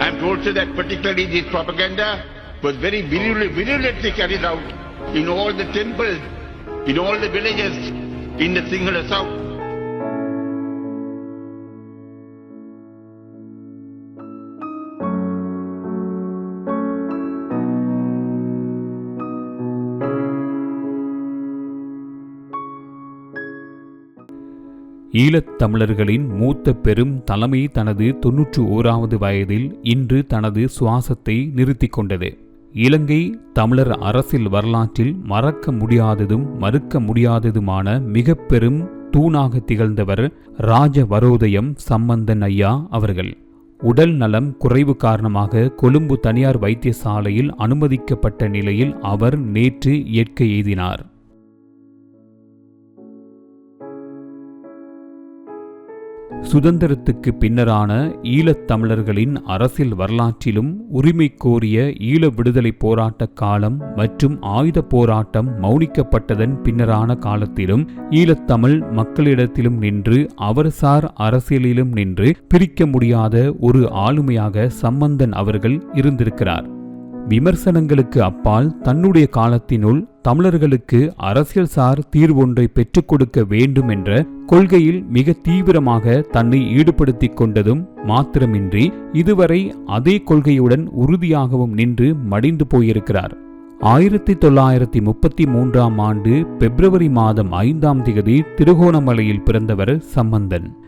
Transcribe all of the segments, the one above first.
I am told that particularly this propaganda was very virul- virulently carried out in all the temples, in all the villages in the Sinhala South. ஈழத்தமிழர்களின் மூத்த பெரும் தலைமை தனது தொன்னூற்று ஓராவது வயதில் இன்று தனது சுவாசத்தை நிறுத்திக் கொண்டது. இலங்கை தமிழர் அரசியல் வரலாற்றில் மறக்க முடியாததும் மறுக்க முடியாததுமான மிக பெரும் தூணாக திகழ்ந்தவர் ராஜவரோதயம் சம்பந்தன் ஐயா அவர்கள். உடல் நலம் குறைவு காரணமாக கொழும்பு தனியார் வைத்தியசாலையில் அனுமதிக்கப்பட்ட நிலையில் அவர் நேற்று இயற்கை எய்தினார். சுதந்திரத்துக்கு பின்னரான ஈழத்தமிழர்களின் அரசியல் வரலாற்றிலும் உரிமை கோரிய ஈழ விடுதலை போராட்ட காலம் மற்றும் ஆயுத போராட்டம் மௌனிக்கப்பட்டதன் பின்னரான காலத்திலும் ஈழத்தமிழ் மக்களிடத்திலும் நின்று அவர்சார் அரசியலிலும் நின்று பிரிக்க முடியாத ஒரு ஆளுமையாக சம்பந்தன் அவர்கள் இருந்திருக்கிறார். விமர்சனங்களுக்கு அப்பால் தன்னுடைய காலத்தினுள் தமிழர்களுக்கு அரசியல் சார் தீர்வொன்றை பெற்றுக் கொடுக்க வேண்டும் என்ற கொள்கையில் மிக தீவிரமாக தன்னை ஈடுபடுத்திக் கொண்டதும் மாத்திரமின்றி இதுவரை அதே கொள்கையுடன் உறுதியாகவும் நின்று மடிந்து போயிருக்கிறார். ஆயிரத்தி தொள்ளாயிரத்தி முப்பத்தி மூன்றாம் ஆண்டு பிப்ரவரி மாதம் ஐந்தாம் திகதி திருகோணமலையில் பிறந்தவர் சம்பந்தன்.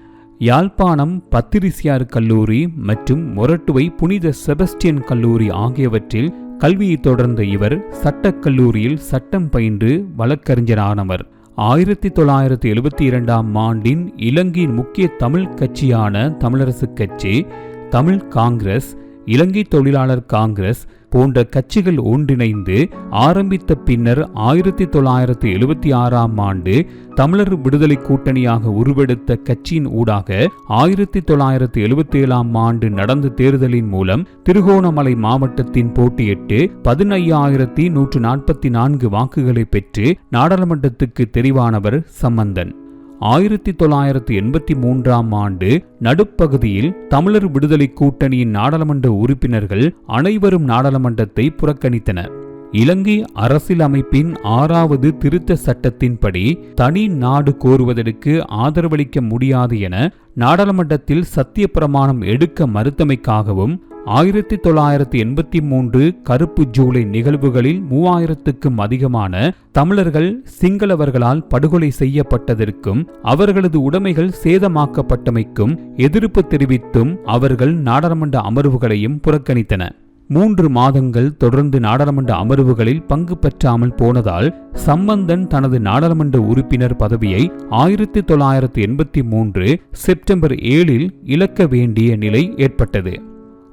யாழ்ப்பாணம் பத்திரிசியார் கல்லூரி மற்றும் மொரட்டுவை புனித செபஸ்டியன் கல்லூரி ஆகியவற்றில் கல்வியை தொடர்ந்த இவர் சட்டக்கல்லூரியில் சட்டம் பயின்று வழக்கறிஞரானவர். ஆயிரத்தி தொள்ளாயிரத்தி எழுபத்தி இரண்டாம் ஆண்டின் இலங்கையின் முக்கிய தமிழ் கட்சியான தமிழரசுக் கட்சி தமிழ் காங்கிரஸ் இலங்கை தொழிலாளர் காங்கிரஸ் போன்ற கட்சிகள் ஒன்றிணைந்து ஆரம்பித்த பின்னர் ஆயிரத்தி தொள்ளாயிரத்தி எழுபத்தி ஆறாம் ஆண்டு தமிழர் விடுதலை கூட்டணியாக உருவெடுத்த கட்சியின் ஊடாக ஆயிரத்தி தொள்ளாயிரத்தி எழுபத்தி ஏழாம் ஆண்டு நடந்த தேர்தலின் மூலம் திருகோணமலை மாவட்டத்தின் போட்டியிட்டு பதினையாயிரத்தி நூற்று நாற்பத்தி நான்கு வாக்குகளை பெற்று நாடாளுமன்றத்துக்கு தெரிவானவர் சம்பந்தன். ஆயிரத்தி தொள்ளாயிரத்தி எண்பத்தி மூன்றாம் ஆண்டு நடுப்பகுதியில் தமிழர் விடுதலை கூட்டணியின் நாடாளுமன்ற உறுப்பினர்கள் அனைவரும் நாடாளுமன்றத்தை புறக்கணித்தனர். இலங்கை அரசியலமைப்பின் ஆறாவது திருத்த சட்டத்தின்படி தனி நாடு கோருவதற்கு ஆதரவளிக்க முடியாது என நாடாளுமன்றத்தில் சத்திய பிரமாணம் எடுக்க மறுத்தமைக்காகவும் ஆயிரத்தி தொள்ளாயிரத்தி எண்பத்தி மூன்று கருப்பு ஜூலை நிகழ்வுகளில் மூவாயிரத்துக்கும் அதிகமான தமிழர்கள் சிங்களவர்களால் படுகொலை செய்யப்பட்டதற்கும் அவர்களது உடைமைகள் சேதமாக்கப்பட்டமைக்கும் எதிர்ப்பு தெரிவித்தும் அவர்கள் நாடாளுமன்ற அமர்வுகளையும் புறக்கணித்தன. மூன்று மாதங்கள் தொடர்ந்து நாடாளுமன்ற அமர்வுகளில் பங்கு பெற்றாமல் போனதால் சம்பந்தன் தனது நாடாளுமன்ற உறுப்பினர் பதவியை ஆயிரத்தி தொள்ளாயிரத்தி எண்பத்தி மூன்று செப்டம்பர் ஏழில் இழக்க வேண்டிய நிலை ஏற்பட்டது.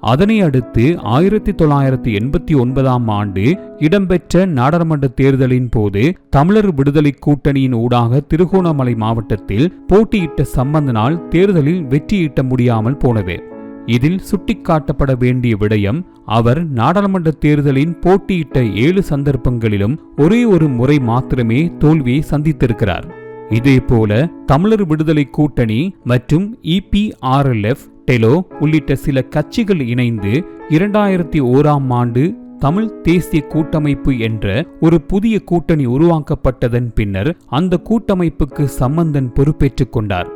அதனை அடுத்து ஆயிரத்தி தொள்ளாயிரத்தி எண்பத்தி ஒன்பதாம் ஆண்டு இடம்பெற்ற நாடாளுமன்ற தேர்தலின் போது தமிழர் விடுதலை கூட்டணியின் ஊடாக திருகோணமலை மாவட்டத்தில் போட்டியிட்ட சம்பந்தனால் தேர்தலில் வெற்றியீட்ட முடியாமல் போனது. இதில் சுட்டிக்காட்டப்பட வேண்டிய விடயம் அவர் நாடாளுமன்ற தேர்தலின் போட்டியிட்ட ஏழு சந்தர்ப்பங்களிலும் ஒரே ஒரு முறை மாத்திரமே தோல்வியை சந்தித்திருக்கிறார். இதேபோல தமிழர் விடுதலை கூட்டணி மற்றும் இபிஆர்எல்எஃப் டெலோ உள்ளிட்ட சில கட்சிகள் இணைந்து இரண்டாயிரத்தி ஓராம் ஆண்டு தமிழ் தேசிய கூட்டமைப்பு என்ற ஒரு புதிய கூட்டணி உருவாக்கப்பட்டதன் பின்னர் அந்த கூட்டமைப்புக்கு சம்பந்தன் பொறுப்பேற்றுக் கொண்டார்.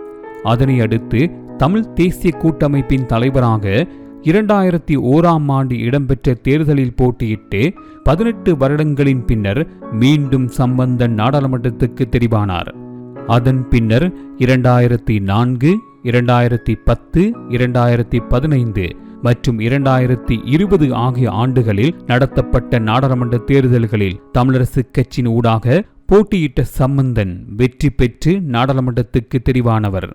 அதனை அடுத்து தமிழ் தேசிய கூட்டமைப்பின் தலைவராக இரண்டாயிரத்தி ஓராம் ஆண்டு இடம்பெற்ற தேர்தலில் போட்டியிட்டு பதினெட்டு வருடங்களின் பின்னர் மீண்டும் சம்பந்தன் நாடாளுமன்றத்துக்கு தெரிவானார். அதன் பின்னர் இரண்டாயிரத்தி நான்கு இரண்டாயிரத்தி பத்து இரண்டாயிரத்தி பதினைந்து மற்றும் இரண்டாயிரத்தி இருபது ஆகிய ஆண்டுகளில் நடத்தப்பட்ட நாடாளுமன்ற தேர்தல்களில் தமிழரசு கட்சியின் ஊடாக போட்டியிட்ட சம்பந்தன் வெற்றி பெற்று நாடாளுமன்றத்துக்கு தெரிவானவர்.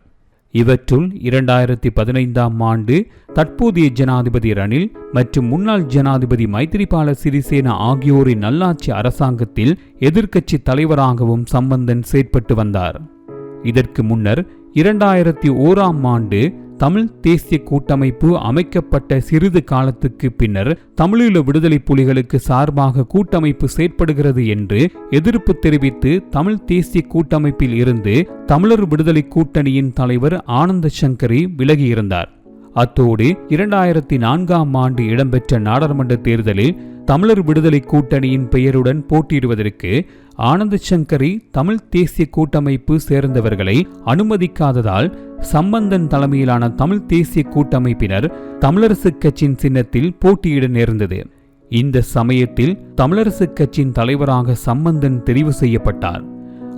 இவற்றுள் இரண்டாயிரத்தி பதினைந்தாம் ஆண்டு தற்போதைய ஜனாதிபதி ரணில் மற்றும் முன்னாள் ஜனாதிபதி மைத்திரிபால சிறிசேன ஆகியோரின் நல்லாட்சி அரசாங்கத்தில் எதிர்க்கட்சி தலைவராகவும் சம்பந்தன் செயற்பட்டு வந்தார். இதற்கு முன்னர் இரண்டாயிரத்தி ஓராம் ஆண்டு தமிழ் தேசிய கூட்டமைப்பு அமைக்கப்பட்ட சிறிது காலத்துக்கு பின்னர் தமிழீழ விடுதலை புலிகளுக்கு சார்பாக கூட்டமைப்பு செயற்படுகிறது என்று எதிர்ப்பு தெரிவித்து தமிழ் தேசிய கூட்டமைப்பில் இருந்து தமிழர் விடுதலை கூட்டணியின் தலைவர் ஆனந்த சங்கரி விலகியிருந்தார். அத்தோடு இரண்டாயிரத்தி நான்காம் ஆண்டு இடம்பெற்ற நாடாளுமன்ற தேர்தலில் தமிழர் விடுதலை கூட்டணியின் பெயருடன் போட்டியிடுவதற்கு ஆனந்த சங்கரி தமிழ் தேசிய கூட்டமைப்பு சேர்ந்தவர்களை அனுமதிக்காததால் சம்பந்தன் தலைமையிலான தமிழ் தேசிய கூட்டமைப்பினர் தமிழரசுக் கட்சியின் சின்னத்தில் போட்டியிட நேர்ந்தது. இந்த சமயத்தில் தமிழரசுக் கட்சியின் தலைவராக சம்பந்தன் தெரிவு செய்யப்பட்டார்.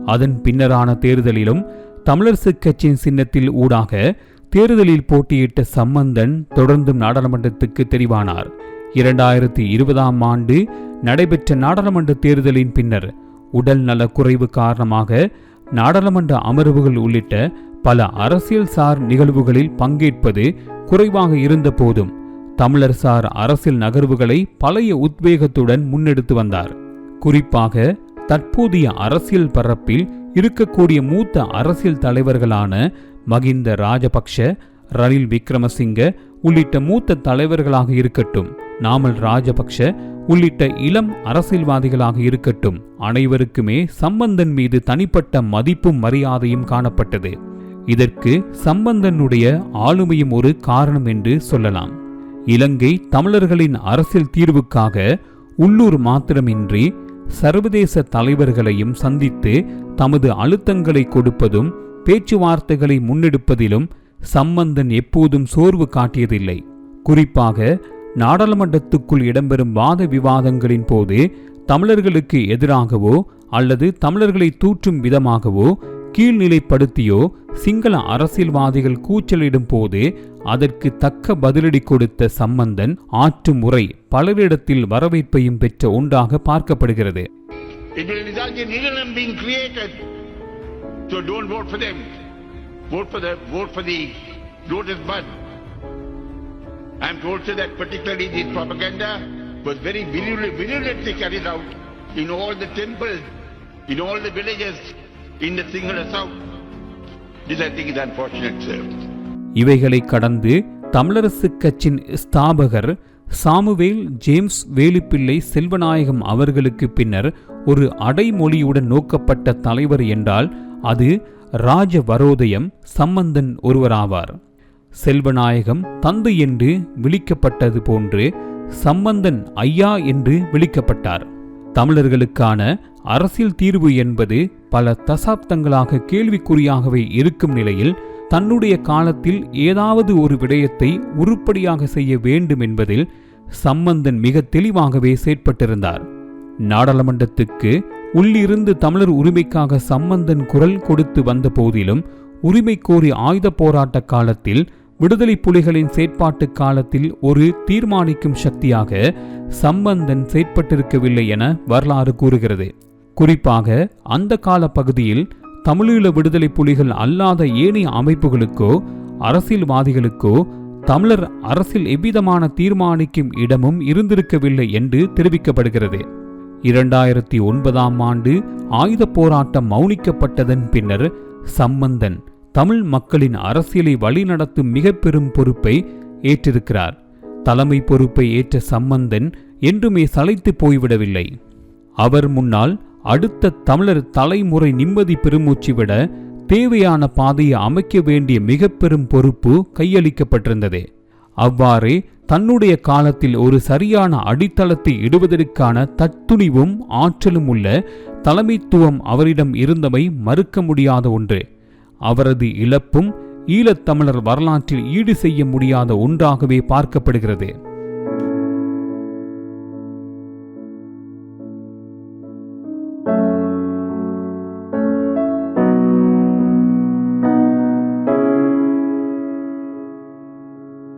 அதன் பின்னரான தேர்தலிலும் தமிழரசுக் கட்சியின் சின்னத்தில் ஊடாக தேர்தலில் போட்டியிட்ட சம்பந்தன் தொடர்ந்தும் நாடாளுமன்றத்துக்கு தெரிவானார். இரண்டாயிரத்தி இருபதாம் ஆண்டு நடைபெற்ற நாடாளுமன்ற தேர்தலின் பின்னர் உடல் நல குறைவு காரணமாக நாடாளுமன்ற அமர்வுகள் உள்ளிட்ட பல அரசியல் சார் நிகழ்வுகளில் பங்கேற்பது குறைவாக இருந்த போதும் தமிழர் சார் அரசியல் நகர்வுகளை பழைய உத்வேகத்துடன் முன்னெடுத்து வந்தார். குறிப்பாக தற்போதைய அரசியல் பரப்பில் இருக்கக்கூடிய மூத்த அரசியல் தலைவர்களான மகிந்த ராஜபக்ஷ ரணில் விக்ரமசிங்க உள்ளிட்ட மூத்த தலைவர்களாக இருக்கட்டும். நாமல் ராஜபக்ஷ உள்ளிட்ட இளம் அரசியல்வாதிகளாக இருக்கட்டும் அனைவருக்குமே சம்பந்தன் மீது தனிப்பட்ட மதிப்பும் மரியாதையும் காணப்பட்டது. இதற்கு சம்பந்தனுடைய ஆளுமையும் ஒரு காரணம் என்று சொல்லலாம். இலங்கை தமிழர்களின் அரசியல் தீர்வுக்காக உள்ளூர் மாத்திரமின்றி சர்வதேச தலைவர்களையும் சந்தித்து தமது அழுத்தங்களை கொடுப்பதும் பேச்சுவார்த்தைகளை முன்னெடுப்பதிலும் சம்பந்தன் எப்போதும் சோர்வு காட்டியதில்லை. குறிப்பாக நாடாளுமன்றத்துக்குள் இடம்பெறும் வாத விவாதங்களின் போது தமிழர்களுக்கு எதிராகவோ அல்லது தமிழர்களை தூற்றும் விதமாகவோ கீழ்நிலைப்படுத்தியோ சிங்கள அரசியல்வாதிகள் கூச்சலிடும் போது அதற்கு தக்க பதிலடி கொடுத்த சம்பந்தன் ஆற்றும் முறை பலரிடத்தில் வரவேற்பையும் பெற்ற ஒன்றாக பார்க்கப்படுகிறது So don't vote for them. Vote for the vote for the Lotus Bud. I am told sir, that particularly this propaganda was very virulently carried out in all the temples, in all the villages in the Sinhala South. This I think is unfortunate, sir. இவைகளை கடந்து தமிழரசு கட்சியின் ஸ்தாபகர் Samuel James Velupillai Chelvanayakam அவர்களுக்கு பின்னர் ஒரு அடைமொழியுடன் நோக்கப்பட்ட தலைவர் என்றால் அது ராஜ வரோதயம் சம்பந்தன் ஒருவராவார் செல்வநாயகம் தந்தை என்று விளிக்கப்பட்டது போன்று சம்பந்தன் ஐயா என்று விளிக்கப்பட்டார். தமிழர்களுக்கான அரசியல் தீர்வு என்பது பல தசாப்தங்களாக கேள்விக்குறியாகவே இருக்கும் நிலையில் தன்னுடைய காலத்தில் ஏதாவது ஒரு விடயத்தை உருப்படியாக செய்ய வேண்டும் என்பதில் சம்பந்தன் மிக தெளிவாகவே செயற்பட்டிருந்தார். நாடாளுமன்றத்துக்கு உள்ளிருந்து தமிழர் உரிமைக்காக சம்பந்தன் குரல் கொடுத்து வந்த போதிலும் உரிமை கோரி ஆயுத போராட்ட காலத்தில் விடுதலை புலிகளின் செயற்பாட்டு காலத்தில் ஒரு தீர்மானிக்கும் சக்தியாக சம்பந்தன் செயற்பட்டிருக்கவில்லை என வரலாறு கூறுகிறது. குறிப்பாக அந்த கால பகுதியில் தமிழீழ விடுதலை புலிகள் அல்லாத ஏனைய அமைப்புகளுக்கோ அரசியல்வாதிகளுக்கோ தமிழர் அரசில் எவ்விதமான தீர்மானிக்கும் இடமும் இருந்திருக்கவில்லை என்று தெரிவிக்கப்படுகிறது. இரண்டாயிரத்தி ஒன்பதாம் ஆண்டு ஆயுத போராட்டம் மௌனிக்கப்பட்டதன் பின்னர் சம்பந்தன் தமிழ் மக்களின் அரசியலை வழிநடத்தும் மிக பெரும் பொறுப்பை ஏற்றிருக்கிறார். தலைமை பொறுப்பை ஏற்ற சம்பந்தன் என்றுமே சளைத்து போய்விடவில்லை. அவர் முன்னால் அடுத்த தமிழர் தலைமுறை நிம்மதி பெருமூச்சு விட தேவையான பாதையை அமைக்க வேண்டிய மிக பெரும் பொறுப்பு கையளிக்கப்பட்டிருந்தது. அவ்வாறே தன்னுடைய காலத்தில் ஒரு சரியான அடித்தளத்தை இடுவதற்கான தத்துணிவும் ஆற்றலும் உள்ள தலைமைத்துவம் அவரிடம் இருந்தமை மறுக்க முடியாத ஒன்று. அவரது இழப்பும் ஈழத்தமிழர் வரலாற்றில் ஈடு செய்ய முடியாத ஒன்றாகவே பார்க்கப்படுகிறது.